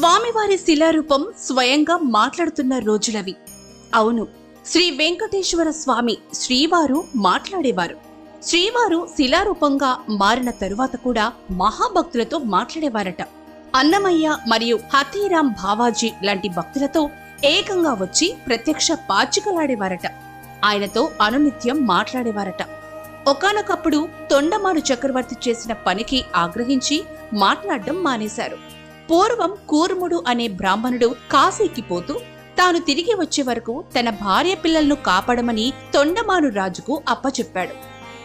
స్వామివారి శిలారూపం స్వయంగా మాట్లాడుతున్న రోజులవి. అవును శ్రీ వెంకటేశ్వర స్వామి శ్రీవారు మాట్లాడేవారు. శ్రీవారు శిలారూపంగా మారిన తరువాత కూడా మహాభక్తులతో మాట్లాడేవారట. అన్నమయ్య మరియు హతీరాం భావాజీ లాంటి భక్తులతో ఏకంగా వచ్చి ప్రత్యక్ష పాచికలాడేవారట. ఆయనతో అనునిత్యం మాట్లాడేవారట. ఒకానొకప్పుడు తొండమాడు చక్రవర్తి చేసిన పనికి ఆగ్రహించి మాట్లాడడం మానేశారు. పూర్వం కూర్ముడు అనే బ్రాహ్మణుడు కాశీకి పోతూ తాను తిరిగి వచ్చే వరకు తన భార్య పిల్లలను కాపాడమని తొండమాను రాజుకు అప్పచెప్పాడు.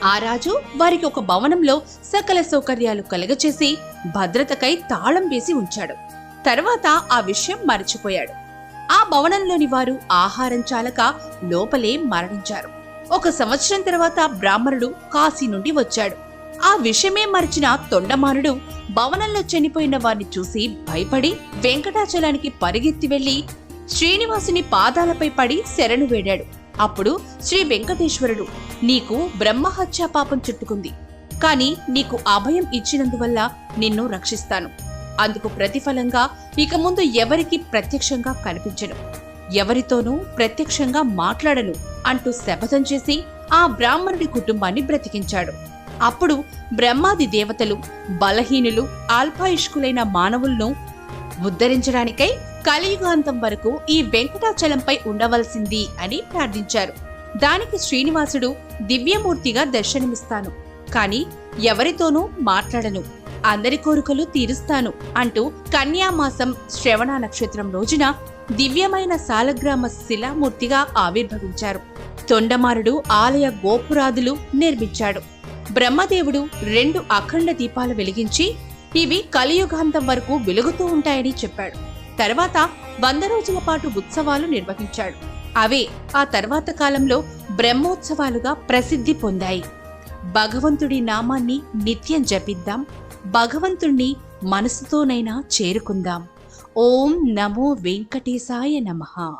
ఆ రాజు వారికి ఒక భవనంలో సకల సౌకర్యాలు కలగచేసి భద్రతకై తాళం వేసి ఉంచాడు. తర్వాత ఆ విషయం మరచిపోయాడు. ఆ భవనంలోని వారు ఆహారం చాలక లోపలే మరణించారు. ఒక సంవత్సరం తర్వాత బ్రాహ్మణుడు కాశీ నుండి వచ్చాడు. ఆ విషయమే మరిచిన తొండమానుడు భవనంలో చనిపోయిన వారిని చూసి భయపడి వెంకటాచలానికి పరిగెత్తి వెళ్ళి శ్రీనివాసుని పాదాలపై పడి శరణు వేడాడు. అప్పుడు శ్రీ వెంకటేశ్వరుడు నీకు బ్రహ్మహత్యా పాపం చుట్టుకుంది. కాని నీకు అభయం ఇచ్చినందువల్ల నిన్ను రక్షిస్తాను. అందుకు ప్రతిఫలంగా ఇక ముందు ఎవరికి ప్రత్యక్షంగా కనిపించను. ఎవరితోనూ ప్రత్యక్షంగా మాట్లాడను అంటూ శపథం చేసి ఆ బ్రాహ్మణుడి కుటుంబాన్ని బ్రతికించాడు. అప్పుడు బ్రహ్మాది దేవతలు బలహీనులు అల్పాయుష్కులైన మానవులను ఉద్ధరించడానికై కలియుగాంతం వరకు ఈ వెంకటాచలంపై ఉండవలసింది అని ప్రార్థించారు. దానికి శ్రీనివాసుడు దివ్యమూర్తిగా దర్శనమిస్తాను. కాని ఎవరితోనూ మాట్లాడను. అందరి కోరికలు తీరుస్తాను అంటూ కన్యామాసం శ్రవణ నక్షత్రం రోజున దివ్యమైన సాలగ్రామ శిలామూర్తిగా ఆవిర్భవించారు. తొండమారుడు ఆలయ గోపురాదులు నిర్మించాడు. బ్రహ్మదేవుడు రెండు అఖండ దీపాలు వెలిగించి ఇవి కలియుగాంతం వరకు వెలుగుతూ ఉంటాయని చెప్పాడు. తర్వాత వంద రోజుల పాటు ఉత్సవాలు నిర్వహించాడు. అవే ఆ తర్వాత కాలంలో బ్రహ్మోత్సవాలుగా ప్రసిద్ధి పొందాయి. భగవంతుడి నామాన్ని నిత్యం జపిద్దాం భగవంతుణ్ణి మనసుతోనైనా చేరుకుందాం. ఓం నమో వెంకటేశాయ నమః.